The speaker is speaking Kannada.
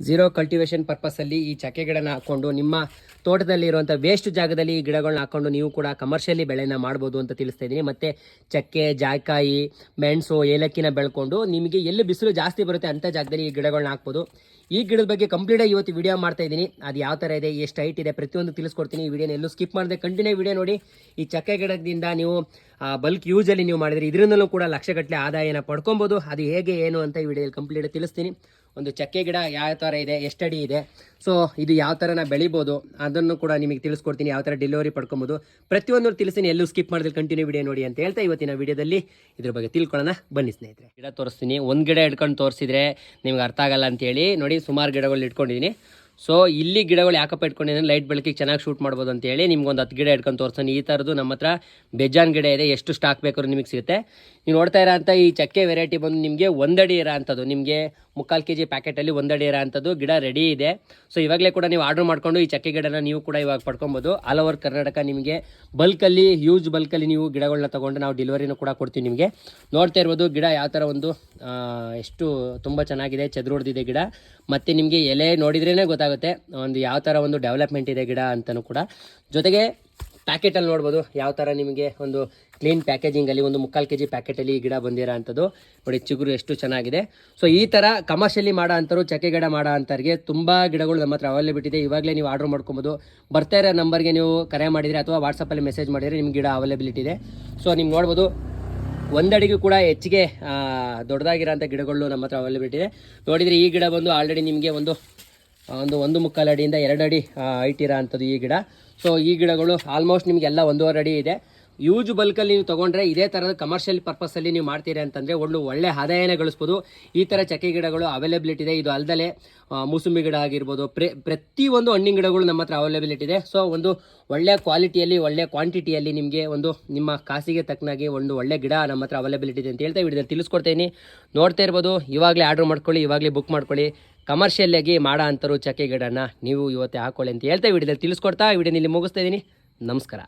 ಝೀರೋ ಕಲ್ಟಿವೇಷನ್ ಪರ್ಪಸಲ್ಲಿ ಈ ಚಕ್ಕೆ ಗಿಡನ ಹಾಕ್ಕೊಂಡು ನಿಮ್ಮ ತೋಟದಲ್ಲಿ ಇರುವಂಥ ವೇಸ್ಟ್ ಜಾಗದಲ್ಲಿ ಈ ಗಿಡಗಳನ್ನ ಹಾಕ್ಕೊಂಡು ನೀವು ಕೂಡ ಕಮರ್ಷಿಯಲಿ ಬೆಳೆನ ಮಾಡ್ಬೋದು ಅಂತ ತಿಳಿಸ್ತಾ ಇದ್ದೀನಿ. ಮತ್ತು ಚಕ್ಕೆ ಜಾಯ್ಕಾಯಿ ಮೆಣಸು, ಏಲಕ್ಕಿನ ಬೆಳ್ಕೊಂಡು ನಿಮಗೆ ಎಲ್ಲಿ ಬಿಸಿಲು ಜಾಸ್ತಿ ಬರುತ್ತೆ ಅಂಥ ಜಾಗದಲ್ಲಿ ಈ ಗಿಡಗಳನ್ನ ಹಾಕ್ಬೋದು. ಈ ಗಿಡದ ಬಗ್ಗೆ ಕಂಪ್ಲೀಟಾಗಿ ಇವತ್ತು ವಿಡಿಯೋ ಮಾಡ್ತಾ ಇದ್ದೀನಿ. ಅದು ಯಾವ ಥರ ಇದೆ, ಎಷ್ಟು ಹೈಟ್ ಇದೆ ಪ್ರತಿಯೊಂದು ತಿಳಿಸ್ಕೊಡ್ತೀನಿ. ಈ ವಿಡಿಯೋನ ಎಲ್ಲೂ ಸ್ಕಿಪ್ ಮಾಡದೆ ಕಂಟಿನ್ಯೂ ವಿಡಿಯೋ ನೋಡಿ. ಈ ಚಕ್ಕೆ ಗಿಡದಿಂದ ನೀವು ಬಲ್ಕ್ ಯೂಸಲ್ಲಿ ನೀವು ಮಾಡಿದರೆ ಇದರಿಂದಲೂ ಕೂಡ ಲಕ್ಷಗಟ್ಟಲೆ ಆದಾಯನ ಪಡ್ಕೊಬೋದು. ಅದು ಹೇಗೆ, ಏನು ಅಂತ ಈ ವಿಡಿಯೋದಲ್ಲಿ ಕಂಪ್ಲೀಟಾಗಿ ತಿಳಿಸ್ತೀನಿ. ಒಂದು ಚಕ್ಕೆ ಗಿಡ ಯಾವ ಥರ ಇದೆ ಎಷ್ಟಡಿ ಇದೆ. ಸೊ ಇದು ಯಾವ ಥರ ನಾ ಬೆಳಿಬೋದು ಅದನ್ನು ಕೂಡ ನಿಮಗೆ ತಿಳಿಸ್ಕೊಡ್ತೀನಿ, ಯಾವ ಥರ ಡೆಲಿವರಿ ಪಡ್ಕೊಬೋದು. ಪ್ರತಿಯೊಂದು ತಿಳಿಸ್ತೀನಿ ಎಲ್ಲೂ ಸ್ಕಿಪ್ ಮಾಡಿದ್ರೆ ಕಂಟಿನ್ಯೂ ವಿಡಿಯೋ ನೋಡಿ ಅಂತ ಹೇಳ್ತಾ ಇವತ್ತಿನ ವಿಡಿಯೋದಲ್ಲಿ ಇದ್ರ ಬಗ್ಗೆ ತಿಳ್ಕೊಳ್ಳೋಣ. ಬನ್ನಿ ಸ್ನೇಹಿತರೆ. ಗಿಡ ತೋರಿಸ್ತೀನಿ, ಒಂದು ಗಿಡ ಹಿಡ್ಕೊಂಡು ತೋರಿಸಿದ್ರೆ ನಿಮ್ಗೆ ಅರ್ಥ ಆಗಲ್ಲ ಅಂತೇಳಿ ನೋಡಿ ಸುಮಾರು ಗಿಡಗಳು ಇಟ್ಕೊಂಡಿದ್ದೀನಿ ಸೊ ಇಲ್ಲಿ ಗಿಡಗಳು ಯಾಕಪ್ಪ ಇಟ್ಕೊಂಡಿದ್ದೀನಿ ಲೈಟ್ ಬೆಳಕಿಗೆ ಚೆನ್ನಾಗಿ ಶೂಟ್ ಮಾಡ್ಬೋದು ಅಂತೇಳಿ ನಿಮ್ಗೊಂದು ಹತ್ತು ಗಿಡ ಇಟ್ಕೊಂಡು ತೋರಿಸ್ತಾನೆ. ಈ ಥರದ್ದು ನಮ್ಮ ಹತ್ರ ಬೆಜಾನ್ ಗಿಡ ಇದೆ. ಎಷ್ಟು ಸ್ಟಾಕ್ ಬೇಕಾದ್ರೂ ನಿಮಗೆ ಸಿಗುತ್ತೆ. ನೀವು ನೋಡ್ತಾ ಇರೋಂಥ ಈ ಚಕ್ಕೆ ವೆರೈಟಿ ಬಂದು ನಿಮಗೆ ಒಂದಡಿ ಇರೋ ಅಂಥದ್ದು ನಿಮಗೆ ಮುಕ್ಕಾಲು ಕೆ ಜಿ ಪ್ಯಾಕೆಟಲ್ಲಿ ಒಂದಡಿ ಇರೋ ಅಂಥದ್ದು ಗಿಡ ರೆಡಿ ಇದೆ. ಸೊ ಇವಾಗಲೇ ಕೂಡ ನೀವು ಆರ್ಡರ್ ಮಾಡಿಕೊಂಡು ಈ ಚಕ್ಕೆ ಗಿಡನ ನೀವು ಕೂಡ ಇವಾಗ ಪಡ್ಕೊಬೋದು. ಆಲ್ ಓವರ್ ಕರ್ನಾಟಕ ನಿಮಗೆ ಬಲ್ಕಲ್ಲಿ ಹ್ಯೂಜ್ ಬಲ್ಕಲ್ಲಿ ನೀವು ಗಿಡಗಳನ್ನ ತೊಗೊಂಡು ನಾವು ಡೆಲಿವರಿನೂ ಕೂಡ ಕೊಡ್ತೀವಿ ನಿಮಗೆ. ನೋಡ್ತಾ ಇರ್ಬೋದು ಗಿಡ ಯಾವ ಥರ ಒಂದು ಎಷ್ಟು ತುಂಬ ಚೆನ್ನಾಗಿದೆ. ಹೊಡೆದಿದೆ ಗಿಡ. ಮತ್ತು ನಿಮಗೆ ಎಲೆ ನೋಡಿದ್ರೇ ಗೊತ್ತಾಗುತ್ತೆ ಒಂದು ಯಾವ ಥರ ಒಂದು ಡೆವಲಪ್ಮೆಂಟ್ ಇದೆ ಗಿಡ ಅಂತಲೂ ಕೂಡ. ಜೊತೆಗೆ ಪ್ಯಾಕೆಟಲ್ಲಿ ನೋಡ್ಬೋದು ಯಾವ ಥರ ನಿಮಗೆ ಒಂದು ಕ್ಲೀನ್ ಪ್ಯಾಕೇಜಿಂಗಲ್ಲಿ ಒಂದು ಮುಕ್ಕಾಲು ಕೆ ಜಿ ಪ್ಯಾಕೆಟಲ್ಲಿ ಈ ಗಿಡ ಬಂದಿರೋ ಅಂಥದ್ದು ನೋಡಿ, ಚಿಗುರು ಎಷ್ಟು ಚೆನ್ನಾಗಿದೆ. ಸೊ ಈ ಥರ ಕಮರ್ಷಿಯಲಿ ಮಾಡೋ ಅಂಥವ್ರು, ಚಕ್ಕೆ ಗಿಡ ಮಾಡೋ ಅಂಥವ್ರಿಗೆ ತುಂಬ ಗಿಡಗಳು ನಮ್ಮ ಹತ್ರ ಅವೈಲೇಬಿಲ್ ಇದೆ. ಇವಾಗಲೇ ನೀವು ಆರ್ಡರ್ ಮಾಡ್ಕೊಬೋದು. ಬರ್ತಾ ಇರೋ ನಂಬರ್ಗೆ ನೀವು ಕರೆ ಮಾಡಿದರೆ ಅಥವಾ ವಾಟ್ಸಪ್ಪಲ್ಲಿ ಮೆಸೇಜ್ ಮಾಡಿದರೆ ನಿಮ್ಗೆ ಗಿಡ ಅವೈಲೇಬಿಲಿಟಿ ಇದೆ. ಸೊ ನಿಮ್ಗೆ ನೋಡ್ಬೋದು ಒಂದಡಿಗೂ ಕೂಡ ಹೆಚ್ಚಿಗೆ ದೊಡ್ಡದಾಗಿರೋಂಥ ಗಿಡಗಳು ನಮ್ಮ ಹತ್ರ ಅವೈಲೇಬಿಲಿಟಿ ಇದೆ. ನೋಡಿದರೆ ಈ ಗಿಡ ಬಂದು ಆಲ್ರೆಡಿ ನಿಮಗೆ ಒಂದು ಒಂದು ಒಂದು ಮುಕ್ಕಾಲು ಅಡಿಯಿಂದ ಎರಡು ಅಡಿ ಹೈಟ್ ಇರೋ ಅಂಥದ್ದು ಈ ಗಿಡ. ಸೊ ಈ ಗಿಡಗಳು ಆಲ್ಮೋಸ್ಟ್ ನಿಮಗೆಲ್ಲ ಒಂದೂವರೆ ಅಡಿ ಇದೆ. ಯೂಜ್ ಬಲ್ಕಲ್ಲಿ ನೀವು ತೊಗೊಂಡ್ರೆ ಇದೇ ಥರದ ಕಮರ್ಷಿಯಲ್ ಪರ್ಪಸಲ್ಲಿ ನೀವು ಮಾಡ್ತೀರಿ ಅಂತಂದರೆ ಒಂದು ಒಳ್ಳೆ ಆದಾಯನೇ ಗಳಿಸ್ಬೋದು. ಈ ಥರ ಚಕ್ಕೆ ಗಿಡಗಳು ಅವೈಲೇಬಿಲಿಟಿ ಇದೆ. ಇದು ಅಲ್ಲದೆ ಮೂಸಂಬಿ ಗಿಡ ಆಗಿರ್ಬೋದು, ಪ್ರೆ, ಪ್ರತಿಯೊಂದು ಹಣ್ಣಿನ ಗಿಡಗಳು ನಮ್ಮ ಹತ್ರ ಅವೈಲೇಬಿಲಿಟಿ ಇದೆ. ಸೊ ಒಂದು ಒಳ್ಳೆ ಕ್ವಾಲಿಟಿಯಲ್ಲಿ ಒಳ್ಳೆ ಕ್ವಾಂಟಿಟಿಯಲ್ಲಿ ನಿಮಗೆ ಒಂದು ನಿಮ್ಮ ಕಾಸಿಗೆ ತಕ್ಕನಾಗಿ ಒಂದು ಒಳ್ಳೆ ಗಿಡ ನಮ್ಮ ಹತ್ರ ಅವೈಲೇಬಿಲಿಟಿ ಇದೆ ಅಂತ ಹೇಳ್ತಾ ವಿಡಿಯೋದಲ್ಲಿ ತಿಳಿಸ್ಕೊಡ್ತೀನಿ. ನೋಡ್ತಾ ಇರ್ಬೋದು, ಇವಾಗಲೇ ಆರ್ಡ್ರ್ ಮಾಡ್ಕೊಳ್ಳಿ, ಇವಾಗಲೇ ಬುಕ್ ಮಾಡ್ಕೊಳ್ಳಿ. ಕಮರ್ಷಿಯಲ್ಲಾಗಿ ಮಾಡೋ ಅಂಥರು ಚಕ್ಕೆ ಗಿಡನ ನೀವು ಇವತ್ತೇ ಹಾಕೊಳ್ಳಿ ಅಂತ ಹೇಳ್ತಾ ವಿಡಿಯೋದಲ್ಲಿ ತಿಳಿಸ್ಕೊಡ್ತಾ ವಿಡಿಯೋ ಇಲ್ಲಿ ಮುಗಿಸ್ತಾ ಇದ್ದೀನಿ. ನಮಸ್ಕಾರ.